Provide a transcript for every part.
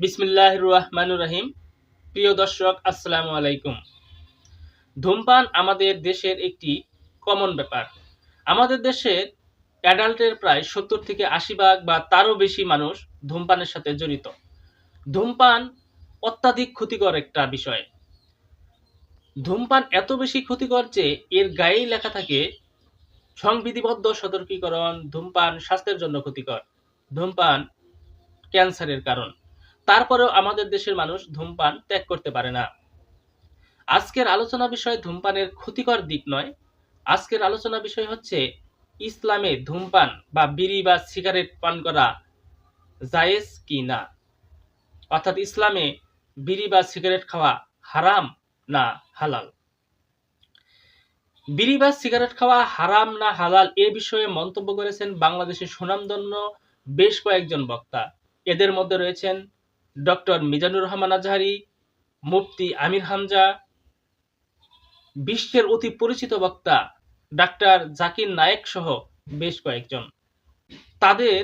বিসমিল্লাহ রহমানুর রহিম প্রিয় দর্শক, আসসালামু আলাইকুম। ধূমপান আমাদের দেশের একটি কমন ব্যাপার। আমাদের দেশের অ্যাডাল্টের প্রায় সত্তর থেকে আশি ভাগ বা তারও বেশি মানুষ ধূমপানের সাথে জড়িত। ধূমপান অত্যাধিক ক্ষতিকর একটা বিষয়। ধূমপান এত বেশি ক্ষতিকর যে এর গায়েই লেখা থাকে, সংবিধিবদ্ধ সতর্কীকরণ, ধূমপান স্বাস্থ্যের জন্য ক্ষতিকর। ধূমপান ক্যান্সারের কারণ। তারপরেও আমাদের দেশের মানুষ ধূমপান ত্যাগ করতে পারে না। আজকের আলোচনা বিষয় ধূমপানের ক্ষতিকর দিক নয়। আজকের আলোচনা বিষয় হচ্ছে ইসলামে ধূমপান বা বিড়ি বা সিগারেট পান করা জায়েজ কি না? অর্থাৎ ইসলামে বিড়ি বা সিগারেট খাওয়া হারাম না হালাল? বিড়ি বা সিগারেট খাওয়া হারাম না হালাল এ বিষয়ে মন্তব্য করেছেন বাংলাদেশের সুনামধন্য বেশ কয়েকজন বক্তা। এদের মধ্যে রয়েছেন ডক্টর মিজানুর রহমান আজহারি, মুফতি আমির হামজা, বিশ্বের অতি পরিচিত বক্তা ডাক্তার জাকির নায়েক সহ বেশ কয়েকজন। তাদের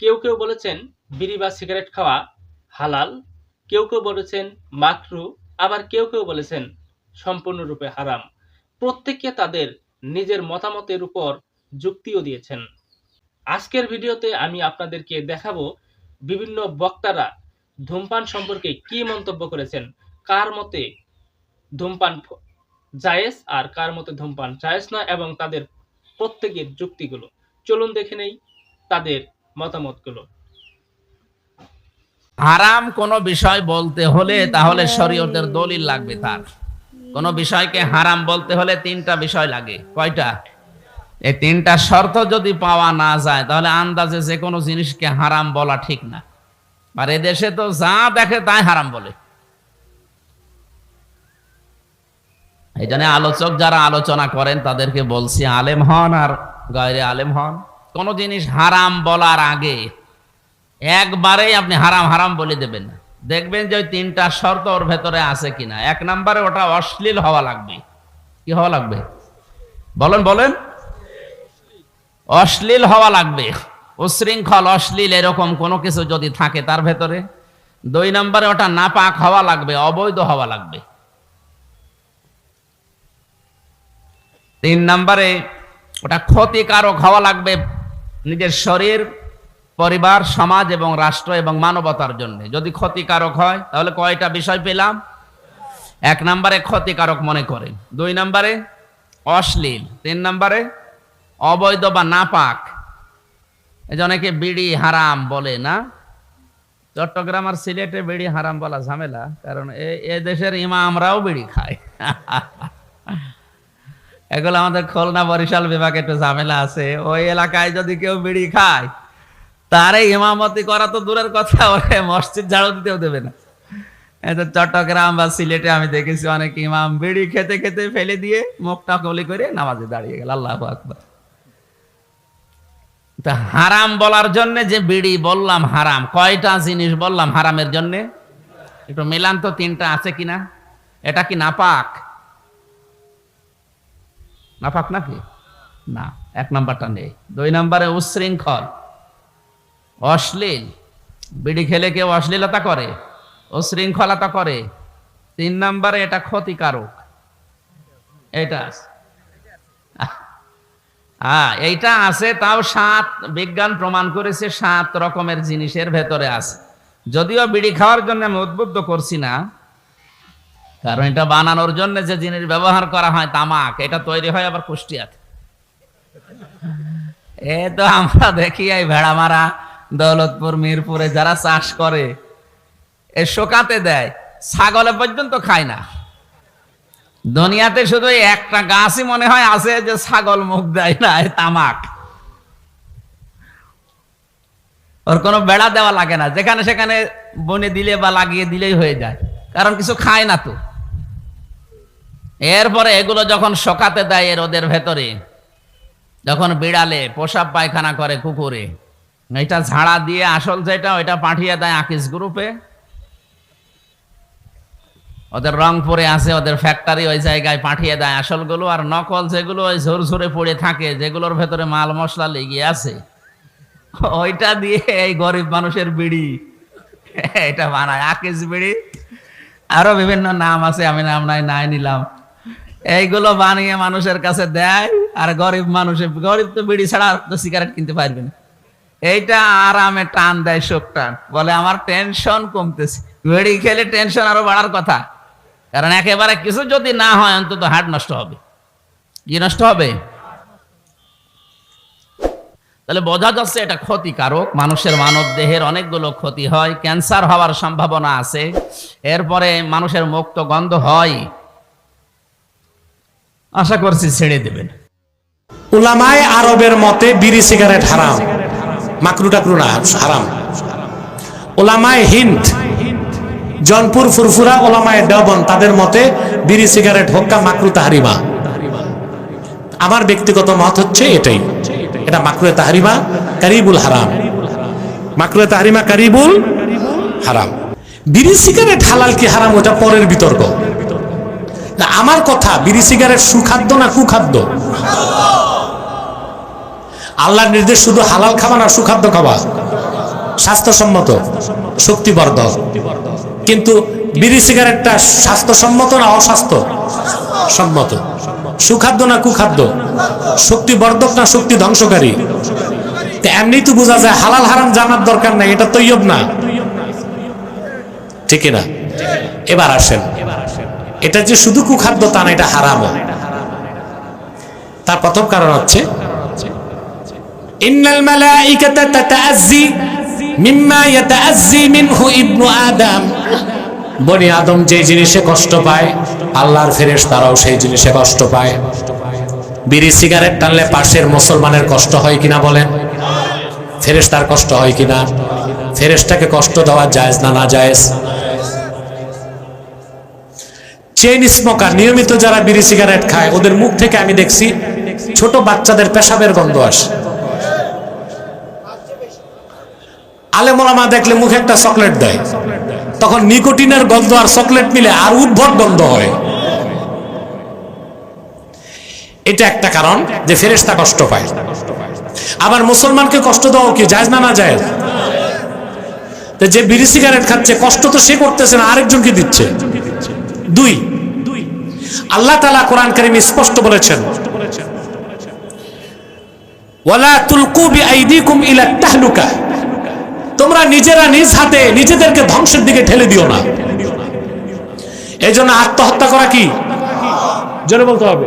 কেউ কেউ বলেছেন বিড়ি বা সিগারেট খাওয়া হালাল, কেউ কেউ বলেছেন মাকরু, আবার কেউ কেউ বলেছেন সম্পূর্ণরূপে হারাম। প্রত্যেকে তাদের নিজের মতামতের উপর যুক্তিও দিয়েছেন। আজকের ভিডিওতে আমি আপনাদেরকে দেখাবো বিভিন্ন বক্তারা ধূমপান সম্পর্কে কি মন্তব্য করেছেন? কার মতে ধূমপান জায়েজ আর কার মতে ধূমপান জায়েজ নয় এবং তাদের প্রত্যেকের যুক্তিগুলো? চলুন দেখে নেই তাদের মতামতগুলো। হারাম কোন বিষয় বলতে হলে তাহলে শরীয়তের দলিল লাগবে তার। কোন বিষয়কে হারাম বলতে হলে তিনটা বিষয় লাগে। কয়টা? এই তিনটা শর্ত যদি পাওয়া না যায়, তাহলে আন্দাজে যে কোনো জিনিসকে হারাম বলা ঠিক না। আর এদেশে তো যা দেখে তাই হারাম বলে। এই জন্য আলোচক যারা আলোচনা করেন, তাদেরকে বলছি, আলেম হন আর গায়রে আলেম হন। কোন জিনিস হারাম বলার আগে একবারেই আপনি হারাম হারাম বলে দেবেন না। দেখবেন যে ওই তিনটা শর্ত ওর ভেতরে আছে কিনা। এক নম্বরে ওটা অশ্লীল হওয়া লাগবে। কি হওয়া লাগবে? বলেন বলেন। অশ্লীল হওয়া লাগবে। উশৃঙ্খল অশ্লীল এরকম কোনো কিছু যদি থাকে তার ভেতরে, দুই নম্বরে ওটা নাপাক হওয়া লাগবে, অবৈধ হওয়া লাগবে। তিন নম্বরে ওটা ক্ষতিকারক হওয়া লাগবে নিজের শরীর, পরিবার, সমাজ এবং রাষ্ট্র এবং মানবতার জন্য। যদি ক্ষতিকারক হয়, তাহলে কয়টা বিষয় পেলাম? এক নম্বরে ক্ষতিকারক মনে করে, দুই নম্বরে অশ্লীল, তিন নম্বরে অবৈধ বা নাপাক। এই যে অনেকে বিড়ি হারাম বলে, না? চট্টগ্রাম আর সিলেটে বিড়ি হারাম বলা ঝামেলা, কারণ এ- দেশের ইমামরাও বিড়ি খায়। এগুলো আমাদের খুলনা বরিশাল বিভাগে একটু ঝামেলা আছে। ওই এলাকায় যদি কেউ বিড়ি খায়, তারে ইমামতি করা তো দূরের কথা, ওরে মসজিদ ঝাড়ু দিতেও দেবে না। তো চট্টগ্রাম বা সিলেটে আমি দেখেছি অনেক ইমাম বিড়ি খেতে খেতে ফেলে দিয়ে মুখটা কলি করে নামাজে দাঁড়িয়ে গেল। আল্লাহ আকবার। তা হারাম বলার জন্য যে বিড়ি বললাম হারাম, কয়টা জিনিস বললাম হারামের জন্য? একটু মিলান তো তিনটা আছে কিনা? এটা কি নাপাক? নাপাক নাকি? না, এক নাম্বারটা নেই। দুই নাম্বারে উশৃঙ্খল, অশ্লীল। বিড়ি খেলে কেউ অশ্লীলতা করে, উশৃঙ্খলতা করে। তিন নাম্বারে এটা ক্ষতিকারক। এটা আছে। হ্যাঁ এইটা আছে, তাও সাত, বিজ্ঞান প্রমাণ করেছে সাত রকমের জিনিসের ভেতরে আছে। যদিও বিড়ি খাওয়ার জন্য আমি উদ্বুদ্ধ করছি না, কারণ এটা বানানোর জন্য যে জিনিস ব্যবহার করা হয় তামাক, এটা তৈরি হয় আবার কুষ্টিয়াতে। এ তো আমরা দেখি এই ভেড়া মারা দৌলতপুর, মিরপুরে যারা চাষ করে, এ শোকাতে দেয়, ছাগলে পর্যন্ত খায় না। দুনিয়াতে শুধু একটা গাছই মনে হয় আছে যে ছাগল মুখ দেয় না তামাক। ওর কোনো বেড়া দেওয়া লাগে না, যেখানে সেখানে বনে দিলে বা লাগিয়ে দিলেই হয়ে যায়, কারণ কিছু খায় না তো। এরপরে এগুলো যখন শোকাতে দেয় এর ওদের ভেতরে, যখন বিড়ালে পোশাক পায়খানা করে কুকুরে, এটা ঝাড়া দিয়ে আসল যেটা, ওইটা পাঠিয়ে দেয় আকিস গ্রুপে। ওদের রংপুরে আছে, ওদের ফ্যাক্টরি ওই জায়গায় পাঠিয়ে দেয় আসলগুলো আর নকল যেগুলো ওই ঝোর ঝরে পড়ে থাকে, যেগুলোর ভেতরে মাল মশলা লেগে আছে। ওইটা দিয়ে এই গরিব মানুষের বিড়ি। এটা বানায় আকিস বিড়ি। আরও বিভিন্ন নাম আছে, আমি নাম নাই নাই নিলাম। এইগুলো বানিয়ে মানুষের কাছে দেয়, আর গরিব মানুষের গরিব তো বিড়ি ছাড়া আর তো সিগারেট কিনতে পারবে না। এইটা আরামে টান দেয় শোক টান বলে, আমার টেনশন কমতেছে। বিড়ি খেলে টেনশন আরও বাড়ার কথা। কারণ একেবারে কিছু যদি না হয়, অন্তত হার্ট নষ্ট হবে। কি নষ্ট হবে? তাহলে বোঝা যাচ্ছে এটা ক্ষতিকারক। মানুষের মানব দেহের অনেকগুলো ক্ষতি হয়, ক্যান্সার হওয়ার সম্ভাবনা আছে, এরপরে মানুষের মুক্ত গন্ধ হয়। আশা করছি ছেড়ে দেবেন। উলামায়ে আরবের মতে বিড়ি সিগারেট হারাম, মাকরু টাকরু না, হারাম। ওলামায় হিন্দ জনপুর ফুরফুরা ওলামায় ডবন তাদের মতে বিড়ি, সিগারেট, হোক্কা, মাকরু, তাহারিমা। আমার ব্যক্তিগত মত হচ্ছে এটাই। এটা মাকরুয়ে তাহারিমা, কারিবুল হারাম। মাকরুয়ে তাহারিমা, কারিবুল হারাম। বিড়ি, সিগারেট হালাল কি হারাম, ওটা পরের বিতর্ক। না, আমার কথা, বিড়ি, সিগারেট সুখাদ্য না কুখাদ্য? আল্লাহর নির্দেশ শুধু হালাল খাওয়া না সুখাদ্য খাওয়া? স্বাস্থ্যসম্মত, শক্তিবর্ধক। কিন্তু বিড়ি সিগারেটটা স্বাস্থ্যসম্মত না অস্বাস্থ্য? সম্মত। সুখাদ্য না কুখাদ্য? শক্তিবর্ধক না শক্তি ধ্বংসকারী? এমনি তো বোঝা যায় হালাল হারাম জানার দরকার নাই, এটা তৈয়ব না। ঠিক না এবার আসেন। এটা যে শুধু কুখাদ্য তা না, এটা হারামও তার প্রথম কারণ হচ্ছে, ইন্নাল মালাইকাতা তাতাআজ্জি মিম্মা ইয়াতাআজ্জি মিনহু ইবনু আদম। বনি আদম যে জিনিসে কষ্ট পায়, আল্লাহর ফেরেশতারাও সেই জিনিসে কষ্ট পায়। বিড়ি সিগারেট টানলে পাশের মুসলমানের কষ্ট হয় কিনা বলেন? ফেরেশতার কষ্ট হয় কিনা? ফেরেশতাকে কষ্ট দেওয়া জায়েজ না না জায়েজ? চেইন স্মোকার নিয়মিত যারা বিড়ি সিগারেট খায়, ওদের মুখ থেকে আমি দেখছি ছোট বাচ্চাদের পেশাবের গন্ধ আসে। আলেমোলামা দেখলে মুখে একটা চকলেট দেয়। তখন নিকোটিনের গন্ধ আর চকলেট মিলে আর উদ্ভট গন্ধ হয়। এটা একটা কারণ যে ফেরেশতা কষ্ট পায়। আবার মুসলমানকে কষ্ট দেওয়া কি যায় না না যায় যে বিড়ি সিগারেট খাচ্ছে, কষ্ট তো সে করতেছে না, আরেকজনকে দিচ্ছে। দুই, আল্লাহ তালা কোরআন কারিম স্পষ্ট বলেছেন, ওয়ালা তুলকু বিআইদিকুম ইলা তাহলুকা। তোমরা নিজেরা নিজ হাতে নিজেদেরকে ধ্বংসের দিকে ঠেলে দিও না। এই জন্য আত্মহত্যা করা কি? জোরে বলতে হবে।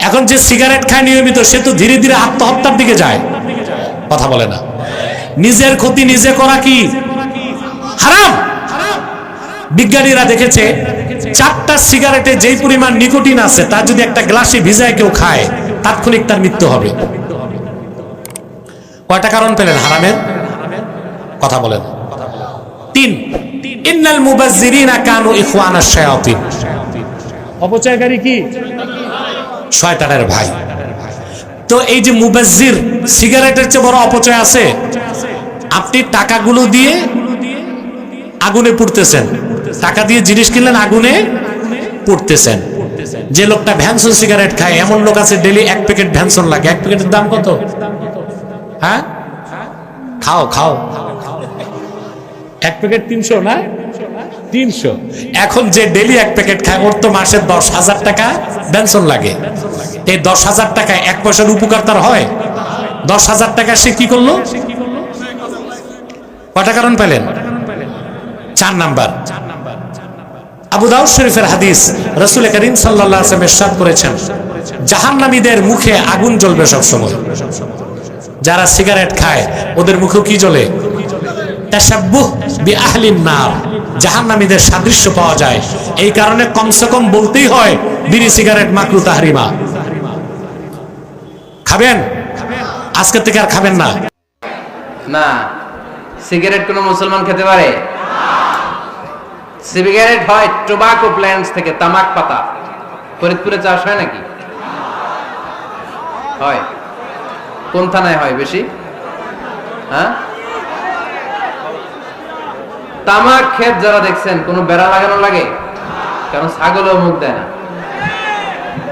এখন যে সিগারেট খায় নিয়মিত, সে তো ধীরে ধীরে আত্মহত্যার দিকে যায়। কথা বলে না। নিজের ক্ষতি নিজে করা কি? হারাম। বিজ্ঞানীরা দেখেছে, চারটা সিগারেটে যেই পরিমাণ নিকোটিন আছে, তার যদি একটা গ্লাসে ভিজায় কেউ খায়, তাৎক্ষণিক তার মৃত্যু হবে। কয়টা কারণ পেলেন হারামের? কথা বলেন। তিন ইন্নাল মুবাজ্জিরিনা কানু ইখওয়ানাশ শায়াতিন। অপচয়কারী কি? শয়তানের ভাই। তো এই যে মুবাজ্জির সিগারেটের চেয়ে বড় অপচয় আছে আপনি টাকাগুলো দিয়ে আগুনে পুড়তেছেন। টাকা দিয়ে জিনিস কিনলেন আগুনে পুড়তেছেন। যে লোকটা ভ্যানসন সিগারেট খায় এমন লোক আছে ডেলি এক প্যাকেট ভ্যানসন লাগে। এক প্যাকেটের দাম কত? হ্যাঁ? খাও খাও। এক প্যাকেট তিনশো না? তিনশো। এখন যে ডেলি এক প্যাকেট খায়, ওর তো মাসে দশ হাজার টাকা বেনশন লাগে। এই দশ হাজার টাকা এক পয়সার উপকার তার হয়? দশ হাজার টাকা সে কি করল? কটা কারণ পেলেন? চার নাম্বার। আবু দাউদ শরীফের হাদিস রসুল করিম সাল্লাহ আসলাম ইরশাদ করেছেন, জাহান্নামীদের মুখে আগুন জ্বলবে সবসময়। যারা সিগারেট খায়, ওদের মুখেও কি জ্বলে? তাসাব্বুহ বি আহলিন সাদৃশ্য পাওয়া যায়। এই কারণে কমসে কম বলতেই হয়, বিড়ি, সিগারেট, মাকরু, তাহরিমা। খাবেন? আজকে থেকে আর খাবেন না। না, সিগারেট কোনো মুসলমান খেতে পারে? সিগারেট হয় টোবাকো প্ল্যান্টস থেকে, তামাক পাতা। ফরিদপুরে চাষ হয় নাকি? হয়। কোন থানায় হয় বেশি? হ্যাঁ? তামাক ক্ষেত যারা দেখছেন, কোনো বেড়া লাগানো লাগে? কারণ ছাগলেও মুখ দেয় না।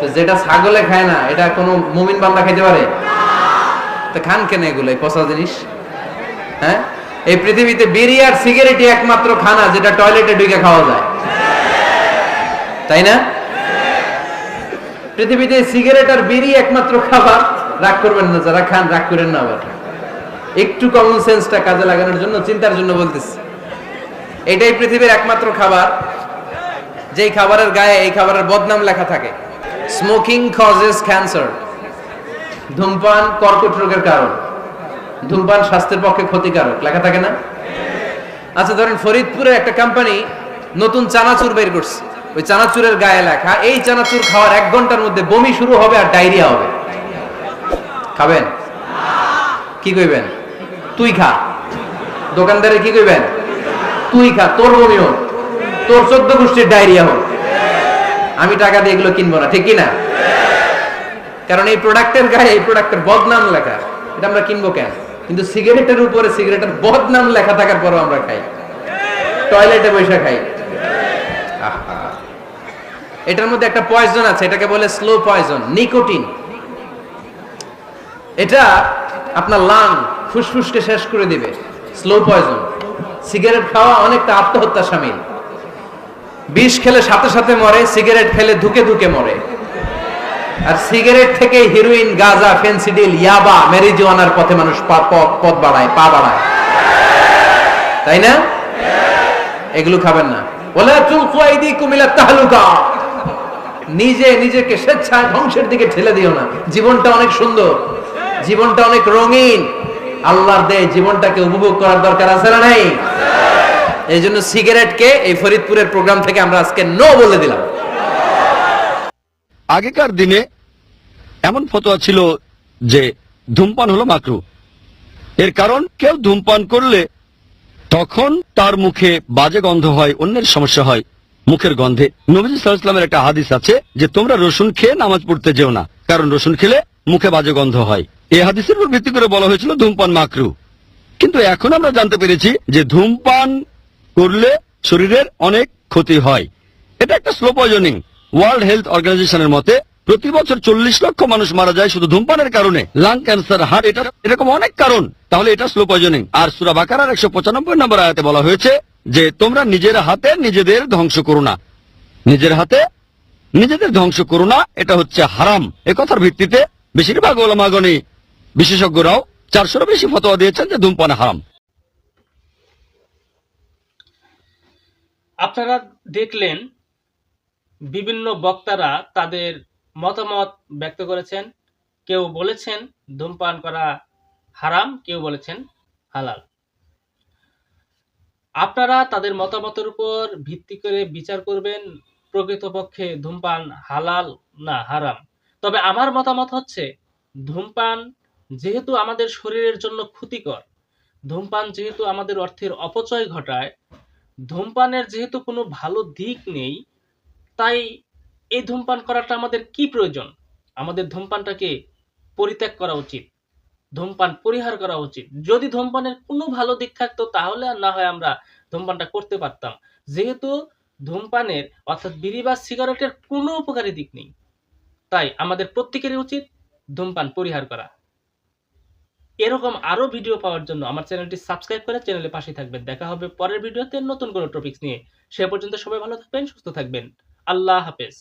যেটা ছাগলে খায় না, এটা কোনো মুমিন বান্দা খাইতে পারে? খান কেন এগুলো পচা জিনিস? হ্যাঁ? এই পৃথিবীতে বিড়ি আর সিগারেটই একমাত্র খানা যেটা টয়লেটে ঢুকে খাওয়া যায়। তাই না? পৃথিবীতে সিগারেট আর বিড়ি একমাত্র খাবার। রাগ করবেন না, যারা খান, রাগ করেন না আবার। একটু কমন সেন্সটা কাজে লাগানোর জন্য, চিন্তার জন্য বলতেছি। এটাই পৃথিবীর একমাত্র খাবার। যেই খাবারের গায়ে এই খাবারের বদনাম লেখা থাকে। স্মোকিং কজেস ক্যান্সার ধূমপান কর্কট রোগের কারণ। ধূমপান স্বাস্থ্যের পক্ষে ক্ষতিকারক, লেখা থাকে না? আচ্ছা ধরেন ফরিদপুরে একটা কোম্পানি নতুন চানাচুর বের করছে। ওই চানাচুরের গায়ে লেখা, এই চানাচুর খাওয়ার এক ঘণ্টার মধ্যে বমি শুরু হবে আর ডায়রিয়া হবে। খাবেন? কি কইবেন? তুই খা। দোকানদারে কি কইবেন? তুই খা, তোর বমি হোক। তোর চোদ্দ গোষ্ঠীর ডায়রিয়া হোক। আমি টাকা দিয়ে এগুলো কিনবো না, ঠিক কি না? কারণ এই প্রোডাক্টের গায়ে, এই প্রোডাক্টের বদনাম লেখা। এটা আমরা কিনবো কেন? কিন্তু সিগারেটের উপরে সিগারেটের বদনাম লেখা থাকার পরও আমরা খাই। টয়লেটে বসে খাই। এটার মধ্যে একটা পয়জন আছে, এটাকে বলে স্লো পয়জন নিকোটিন এটা আপনার লাং ফুসফুসকে শেষ করে দিবে স্লো পয়জন সিগারেট খাওয়া অনেকটা আত্মহত্যা সামিল। বিষ খেলে সাথে সাথে মরে, সিগারেট খেলে ধুকে ধুকে মরে। আর সিগারেট থেকে হিরোইন, গাজা, ফেন্সিডিল, ইয়াবা মেরিজুয়ানার পথে মানুষ পথ বাড়ায়, পা বাড়ায়। তাই না? এগুলো খাবেন না। বলে তুলকু আইদিকুম ইলা তাহলুকা। নিজে নিজেকে স্বেচ্ছায় ধ্বংসের দিকে ঠেলে দিও না। জীবনটা অনেক সুন্দর। জীবনটা অনেক রঙিন। আল্লাহর দেয় জীবনটাকে উপভোগ করার দরকার আছে না নাই? এই জন্য সিগারেটকে এই ফরিদপুরের প্রোগ্রাম থেকে আমরা আজকে নো বলে দিলাম। আগেকার দিনে এমন ফতোয়া ছিল যে ধূমপান হলো মাকরু। এর কারণ, কেউ ধূমপান করলে তখন তার মুখে বাজে গন্ধ হয়, অন্যের সমস্যা হয়, মুখের গন্ধে। নবীজ ইসলামের একটা হাদিস আছে যে, তোমরা রসুন খেয়ে নামাজ পড়তে যেও না, কারণ রসুন খেলে মুখে বাজে গন্ধ হয়। এই হাদিসের উপর ভিত্তি করে বলা হয়েছিল ধূমপান মাকরু। কিন্তু এখন আমরা জানতে পেরেছি যে ধূমপান করলে শরীরের অনেক ক্ষতি হয়। এটা একটা স্লো পয়জনিং ওয়ার্ল্ড হেলথ অর্গানাইজেশনের মতে, প্রতি বছর চল্লিশ লক্ষ মানুষ মারা যায় শুধু ধূমপানের কারণে। লাং ক্যান্সার হার্ট এটা এরকম অনেক কারণ। তাহলে এটা স্লো পয়জনিং আর সুরা বাকারার একশো পঁচানব্বই নম্বর আয়াতে বলা হয়েছে যে, তোমরা নিজের হাতে নিজেদের ধ্বংস করো না। নিজের হাতে নিজেদের ধ্বংস করো না, এটা হচ্ছে হারাম। এ কথার ভিত্তিতে বেশিরভাগ ওলামাগণী বিশেষজ্ঞরাও চারশোরও বেশি ফতোয়া দিয়েছেন যে ধূমপান হারাম। আপনারা দেখলেন বিভিন্ন বক্তারা তাদের মতামত ব্যক্ত করেছেন। কেউ বলেছেন ধূমপান করা হারাম, কেউ বলেছেন হালাল। আপনারা তাদের মতামতের উপর ভিত্তি করে বিচার করবেন, প্রকৃতপক্ষে ধূমপান হালাল না হারাম। তবে আমার মতামত হচ্ছে, ধূমপান যেহেতু আমাদের শরীরের জন্য ক্ষতিকর, ধূমপান যেহেতু আমাদের অর্থের অপচয় ঘটায়, ধূমপানের যেহেতু কোনো ভালো দিক নেই, তাই এই ধূমপান করাটা আমাদের কি প্রয়োজন? আমাদের ধূমপানটাকে পরিত্যাগ করা উচিত, ধূমপান পরিহার করা উচিত। যদি ধূমপানের কোনো ভালো দিক থাকতো, তাহলে আর না হয় আমরা ধূমপানটা করতে পারতাম। যেহেতু ধূমপানের, অর্থাৎ বিড়ি বা সিগারেটের কোনো উপকারী দিক নেই, তাই আমাদের প্রত্যেকেরই উচিত ধূমপান পরিহার করা। এরকম আরও ভিডিও পাওয়ার জন্য আমার চ্যানেলটি সাবস্ক্রাইব করে চ্যানেলে পাশে থাকবেন। দেখা হবে পরের ভিডিওতে নতুন কোনো টপিকস নিয়ে। সে পর্যন্ত সবাই ভালো থাকবেন, সুস্থ থাকবেন। আল্লাহ হাফেজ।